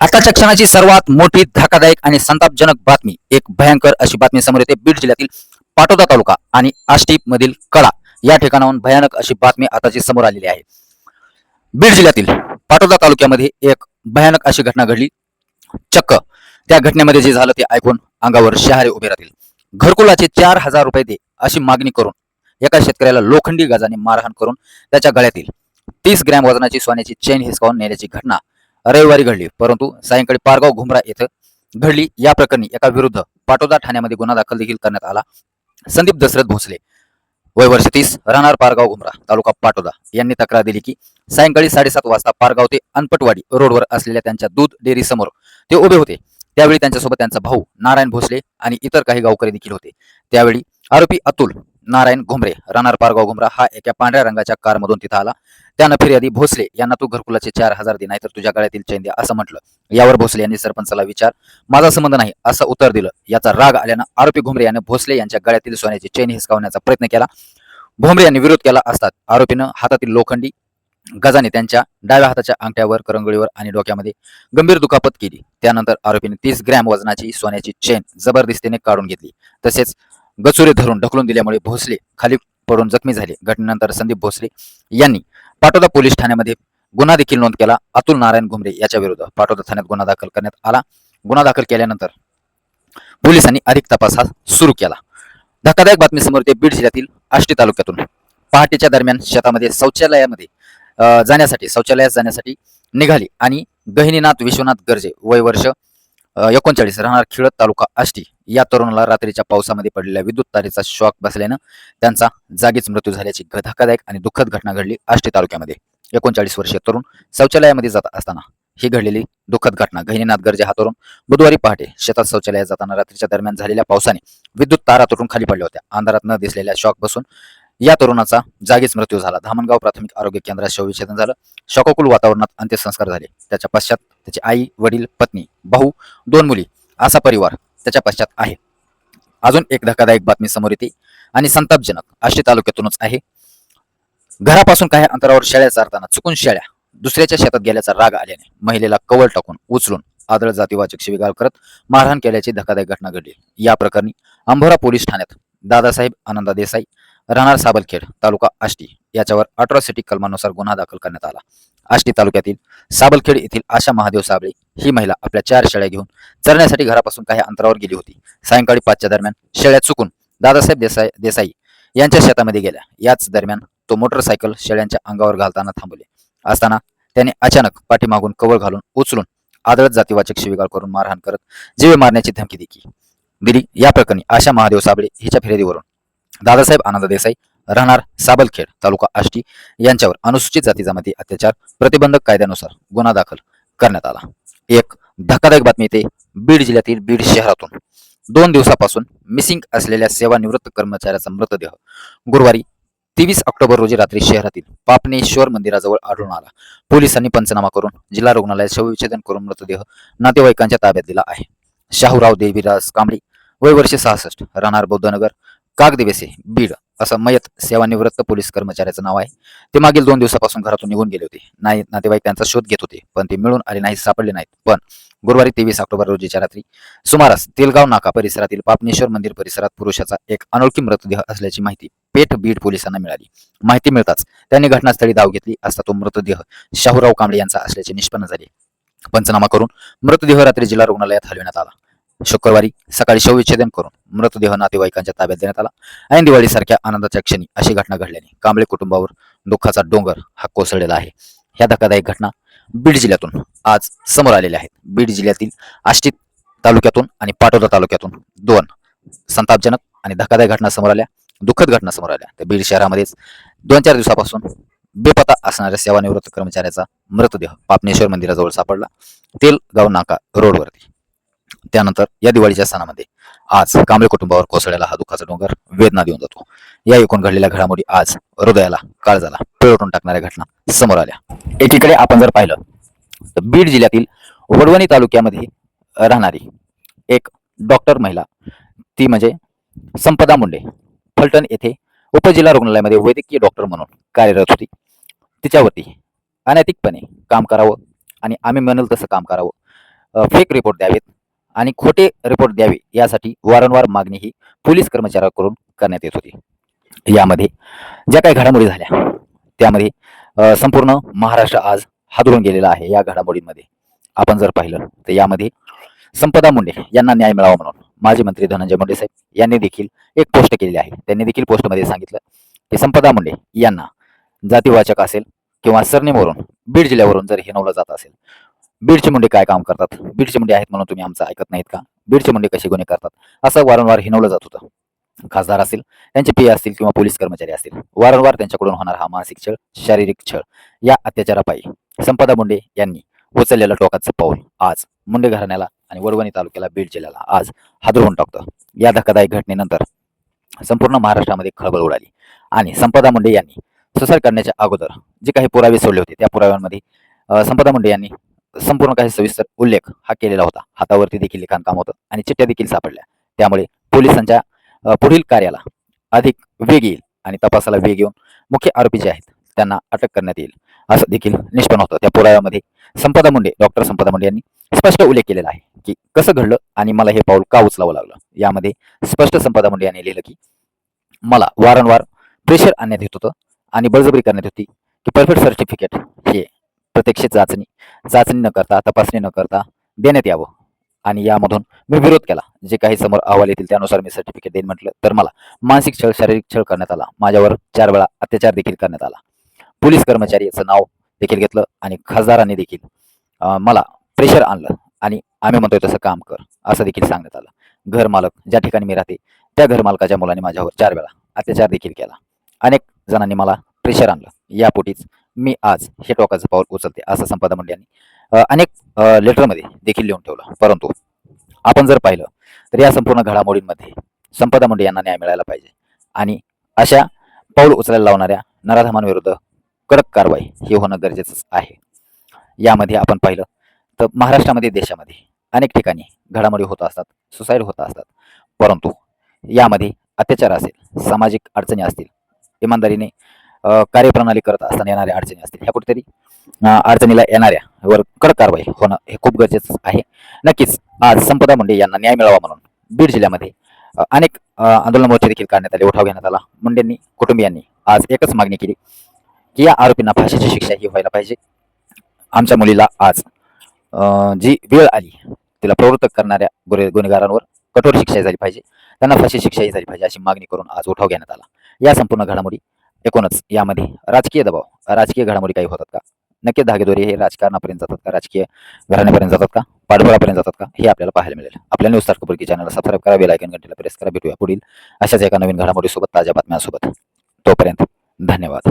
आताच्या क्षणाची सर्वात मोठी धक्कादायक आणि संतापजनक बातमी एक भयंकर अशी बातमी समोर येते. बीड जिल्ह्यातील पाटोदा तालुका आणि आष्टी मधील कळा या ठिकाणाहून भयानक अशी बातमी आताची समोर आलेली आहे. बीड जिल्ह्यातील पाटोदा तालुक्यामध्ये एक भयानक अशी घटना घडली. चक्क. त्या घटनेमध्ये जे झालं ते ऐकून अंगावर शहारे उभे राहतील. घरकुलाचे चार हजार रुपये दे अशी मागणी करून एका शेतकऱ्याला लोखंडी गाजाने मारहाण करून त्याच्या गळ्यातील तीस ग्रॅम वजनाची सोन्याची चेन हिसकावून नेण्याची घटना रविवारी घडली. परंतु सायंकाळी पारगाव घुमरा येथे घडली. या प्रकरणी एका विरुद्ध पाटोदा ठाण्यामध्ये गुन्हा दाखल देखील करण्यात आला. संदीप दशरथ भोसले वय वर्ष तीस राहणार पारगाव घुमरा तालुका पाटोदा. यांनी तक्रार दिली की सायंकाळी साडेसात वाजता पारगाव ते अनपटवाडी रोडवर असलेल्या त्यांच्या दूध डेअरी समोर ते उभे होते. त्यावेळी त्यांच्यासोबत त्यांचा भाऊ नारायण भोसले आणि इतर काही गावकरी देखील होते. त्यावेळी आरोपी अतुल नारायण घुमरे राहणार पारगाव घुमरा हा एका पांढऱ्या रंगाच्या कारमधून तिथं आला. त्यानं फिर्यादी भोसले यांना तू घरकुलाचे चार हजार दे नाही तर तुझ्या गळ्यातील चैन द्या असं म्हटलं. यावर भोसले यांनी सरपंचाला विचार माझा संबंध नाही असं उत्तर दिलं. याचा राग आल्यानं आरोपी घुमरे यानं भोसले यांच्या गळ्यातील सोन्याची चैन हिसकावण्याचा प्रयत्न केला. भोमरे यांनी विरोध केला असतात. आरोपीनं हातातील लोखंडी गजाने त्यांच्या डाव्या हाताच्या अंगठ्यावर करंगळीवर आणि डोक्यामध्ये गंभीर दुखापत केली. त्यानंतर आरोपीने तीस ग्रॅम वजनाची सोन्याची चेन जबरदस्तीने काढून घेतली. तसेच गचुरे धरून ढकलून दिल्यामुळे भोसले खाली पडून जखमी झाले. घटनेनंतर संदीप भोसले यांनी पाटोदा पोलीस ठाण्यामध्ये गुन्हा देखील नोंद केला. अतुल नारायण घुमरे याच्या विरुद्ध पाटोदा ठाण्यात गुन्हा दाखल करण्यात आला. गुन्हा दाखल केल्यानंतर पोलिसांनी अधिक तपास हा सुरू केला. धक्कादायक बातमी समोर ते बीड जिल्ह्यातील आष्टी तालुक्यातून. पहाटेच्या दरम्यान शेतामध्ये शौचालयामध्ये जाण्यासाठी शौचालयात जाण्यासाठी निघाली आणि गहिनीनाथ विश्वनाथ गर्जे वय वर्ष एकोणचाळीस राहणार खिळत तालुका आष्टी. या तरुणाला रात्रीच्या पावसामध्ये पडलेल्या विद्युत तारेचा शॉक बसल्यानं त्यांचा जागीच मृत्यू झाल्याची धक्कादायक आणि दुःखद घटना घडली आष्टी तालुक्यामध्ये. एकोणचाळीस वर्षीय तरुण शौचालयामध्ये जात असताना ही घडलेली दुःखद घटना. गहिनीनाथ गर्जे हा तरुण बुधवारी पहाटे शेतात शौचालयात जाताना रात्रीच्या दरम्यान झालेल्या पावसाने विद्युत तारा तुटून खाली पडल्या होत्या. अंधारात न दिसलेल्या शॉक बसून या तरुणाचा जागीच मृत्यू झाला. धामणगाव प्राथमिक आरोग्य केंद्रात शवविच्छेदन झालं. शोकाकुल वातावरणात अंत्यसंस्कार झाले. त्याच्या पश्चात त्याची आई वडील पत्नी भाऊ दोन मुली असा परिवार त्याच्या पश्चात आहे. अजून एक धक्कादायक बातमी समोर येते आणि संतापजनक. आष्टी तालुक्यातूनच आहे. घरापासून काही अंतरावर शेळ्या चारताना चुकून शेळ्या दुसऱ्याच्या शेतात गेल्याचा राग आल्याने महिलेला कवल टाकून उचलून आदळ जातीवाचक शिविगाळ करत मारहाण केल्याची धक्कादायक घटना घडली. या प्रकरणी अंभोरा पोलीस ठाण्यात दादासाहेब आनंदा देसाई राहणार साबलखेड तालुका आष्टी. याच्यावर अट्रॉसिटी कलमानुसार गुन्हा दाखल करण्यात आला. आष्टी तालुक्यातील साबलखेड येथील आशा महादेव साबळे ही महिला आपल्या चार शेळ्या घेऊन चरण्यासाठी घरापासून काही अंतरावर गेली होती. सायंकाळी पाचच्या दरम्यान शेळ्या चुकून दादासाहेब देसाई देसाई यांच्या शेतामध्ये गेल्या. याच दरम्यान तो मोटरसायकल शेळ्यांच्या अंगावर घालताना थांबले असताना त्याने अचानक पाठीमागून कवळ घालून उचलून आदळत जातीवाचक शिवीगाळ करून मारहाण करत जीवे मारण्याची धमकी दिली. दिली या प्रकरणी आशा महादेव साबळे हिच्या फिर्यादीवरून दादासाहेब आनंद देसाई राहणार साबलखेड तालुका आष्टी यांच्यावर अनुसूचित जाती जमाती अत्याचार प्रतिबंधक कायद्यानुसार गुन्हा दाखल करण्यात आला. एक धक्कादायक बातमी येते बीड जिल्ह्यातील बीड शहरातून. दोन दिवसापासून मिसिंग असलेल्या सेवानिवृत्त कर्मचाऱ्याचा मृतदेह गुरुवारी तेवीस ऑक्टोबर रोजी रात्री शहरातील पापनेश्वर मंदिराजवळ आढळून आला. पोलिसांनी पंचनामा करून जिल्हा रुग्णालयात शवविच्छेदन करून मृतदेह नातेवाईकांच्या ताब्यात दिला आहे. शाहूराव देवीराज कांबळी वय वर्ष सहासष्ट राहणार बौद्धनगर कागदिवसे बीड असं मयत सेवानिवृत्त पोलीस कर्मचाऱ्याचं नाव आहे. ते मागील दोन दिवसापासून घरातून निघून गेले होते. नाही नातेवाईक त्यांचा शोध घेत होते पण ते मिळून आले नाही सापडले नाहीत. पण गुरुवारी तेवीस ऑक्टोबर रोजीच्या रात्री सुमारास तेलगाव नाका परिसरातील पापनेश्वर मंदिर परिसरात पुरुषाचा एक अनोळखी मृतदेह असल्याची माहिती पेठ बीड पोलिसांना मिळाली. माहिती मिळताच त्यांनी घटनास्थळी धाव घेतली असता तो मृतदेह शाहूराव कांबळे यांचा असल्याचे निष्पन्न झाले. पंचनामा करून मृतदेह रात्री जिल्हा रुग्णालयात हलविण्यात आला. शुक्रवारी सकाळी शवविच्छेदन करून मृतदेह नातेवाईकांच्या ताब्यात देण्यात आला. ऐन दिवाळीसारख्या आनंदाच्या क्षणी अशी घटना घडल्याने कांबळे कुटुंबावर दुःखाचा डोंगर हा कोसळलेला आहे. ह्या धक्कादायक घटना बीड जिल्ह्यातून आज समोर आलेल्या आहेत. बीड जिल्ह्यातील आष्टी तालुक्यातून आणि पाटोदा तालुक्यातून दोन संतापजनक आणि धक्कादायक घटना समोर आल्या. दुःखद घटना समोर आल्या. तर बीड शहरामध्येच दोन चार दिवसापासून बेपता असणाऱ्या सेवानिवृत्त कर्मचाऱ्याचा मृतदेह पापनेश्वर मंदिराजवळ सापडला. तेलगाव नाका रोडवरती. त्यानंतर या दिवाळीच्या सणामध्ये आज कांबळे कुटुंबावर कोसळलेला हा दुःखाचा डोंगर वेदना देऊन जातो. या एकूण घडलेल्या घडामोडी आज हृदयाला काळजाला पिळवटून टाकणाऱ्या घटना समोर आल्या. एकीकडे आपण जर पाहिलं तर बीड जिल्ह्यातील वडवणी तालुक्यामध्ये राहणारी एक डॉक्टर महिला ती म्हणजे संपदा मुंडे फलटण येथे उपजिल्हा रुग्णालयामध्ये वैद्यकीय डॉक्टर म्हणून कार्यरत होती. तिच्यावरती अनैतिकपणे काम करावं आणि आम्ही म्हणेल तसं काम करावं फेक रिपोर्ट द्यावेत. आणि खोटे रिपोर्ट द्यावे यासाठी वारंवार मागणी ही पोलीस कर्मचाऱ्याकडून करण्यात येत होती. यामध्ये ज्या काही घडामोडी झाल्या त्यामध्ये संपूर्ण महाराष्ट्र आज हादरून गेलेला आहे या घडामोडींमध्ये. आपण जर पाहिलं तर यामध्ये संपदा मुंडे यांना न्याय मिळावा म्हणून माजी मंत्री धनंजय मुंडे साहेब यांनी देखील एक पोस्ट केलेली आहे. त्यांनी देखील पोस्टमध्ये सांगितलं की संपदा मुंडे यांना जातीवाचक असेल किंवा सरनेमवरून बीड जिल्ह्यावरून जर हिनवलं जात असेल बीडचे मुंडे काय काम करतात? बीडचे मुंडे आहेत म्हणून तुम्ही आमचं ऐकत नाहीत का? बीडचे मुंडे कसे गुन्हे करतात? असं वारंवार हिनवलं जात होतं. खासदार असतील त्यांचे पी असतील किंवा पोलीस कर्मचारी असतील वारंवार त्यांच्याकडून होणार हा मानसिक छळ शारीरिक छळ. या अत्याचारापायी संपदा मुंडे यांनी उचललेलं टोकाचं पाऊल आज मुंडे घराण्याला आणि वडवणी तालुक्याला बीड जिल्ह्याला आज हादरवून टाकतं. या धक्कादायक घटनेनंतर संपूर्ण महाराष्ट्रामध्ये खळबळ उडाली आणि संपदा मुंडे यांनी सुसार करण्याच्या अगोदर जे काही पुरावे सोडले होते त्या पुराव्यांमध्ये संपदा मुंडे यांनी संपूर्ण काही सविस्तर उल्लेख हा केलेला होता. हातावरती देखील लिखाणकाम होतं आणि चिठ्ठ्या देखील सापडल्या. त्यामुळे पोलिसांच्या पुढील कार्याला अधिक वेग येईल आणि तपासाला वेग येऊन मुख्य आरोपी जे आहेत त्यांना अटक करण्यात येईल असं देखील निष्पन्न होतं. त्या पुराव्यामध्ये संपदा मुंडे डॉक्टर संपदा मुंडे यांनी स्पष्ट उल्लेख केलेला आहे की कसं घडलं आणि मला हे पाऊल का उचलावं लागलं? यामध्ये स्पष्ट संपदा मुंडे यांनी लिहिलं की मला वारंवार प्रेशर आणण्यात येत होतं आणि बळजबरी करण्यात होती की परफेक्ट सर्टिफिकेट प्रत्यक्ष चाचणी. चाचणी न करता तपासणी न करता देण्यात यावं. आणि यामधून मी विरोध केला. जे काही समोर अहवाल येतील त्यानुसार मी सर्टिफिकेट देईन म्हटलं तर मला मानसिक छळ शारीरिक छळ करण्यात आला. माझ्यावर चार वेळा अत्याचार देखील करण्यात आला. पोलीस कर्मचारी याचं नाव देखील घेतलं आणि खासदारांनी देखील मला प्रेशर आणलं. आणि आम्ही म्हणतोय तसं काम कर असं देखील सांगण्यात आलं. घरमालक ज्या ठिकाणी मी राहते त्या घरमालकाच्या मुलांनी मुलाने माझ्यावर चार वेळा अत्याचार देखील केला. अनेक जणांनी मला प्रेशर आणलं. यापोटीच मी आज हे टोकाचं पाऊल उचलते असं संपदा मंडळांनी अनेक लेटरमध्ये देखील लिहून ठेवलं. परंतु आपण जर पाहिलं तर या संपूर्ण घडामोडींमध्ये संपदा मुंडे यांना न्याय मिळायला पाहिजे. आणि अशा पाऊल उचलायला लावणाऱ्या नराधमांविरुद्ध कडक कारवाई हे होणं गरजेचंच आहे. यामध्ये आपण पाहिलं तर महाराष्ट्रामध्ये देशामध्ये अनेक ठिकाणी घडामोडी होत असतात सुसाईड होत असतात. परंतु यामध्ये अत्याचार असेल सामाजिक अडचणी असतील इमानदारीने कार्यप्रणाली करत असताना येणाऱ्या अडचणी असतील ह्या कुठेतरी अडचणीला येणाऱ्या वर कडक कारवाई होणं हे खूप गरजेचं आहे. नक्कीच आज संपदा मुंडे यांना न्याय मिळावा म्हणून बीड जिल्ह्यामध्ये अनेक आंदोलन मोर्चे देखील काढण्यात आले उठाव घेण्यात आला. मुंडेंनी कुटुंबियांनी आज एकच मागणी केली की या आरोपींना फाशीची शिक्षा ही व्हायला पाहिजे. आमच्या मुलीला आज जी वेळ आली तिला प्रवृत्त करणाऱ्या गुन्हे गुन्हेगारांवर कठोर शिक्षा झाली पाहिजे. त्यांना फाशी शिक्षाही झाली पाहिजे अशी मागणी करून आज उठाव घेण्यात आला. या संपूर्ण घडामोडी एकूणच यामध्ये राजकीय दबाव राजकीय घडामोडी काही होतात का? नक्की धागेदोरी हे राजकारणापर्यंत जातात का? राजकीय घराण्यापर्यंत जातात का? पाठबळापर्यंत जातात का? हे आपल्याला पाहायला मिळेल. आपल्या न्यूज तारखपुरकी चॅनलला सबस्क्राईब करा बेल आयकन घंटेला प्रेस करा भेटूया पुढील अशाच एका नवीन घडामोडीसोबत ताज्या बातम्यांसोबत. तोपर्यंत धन्यवाद.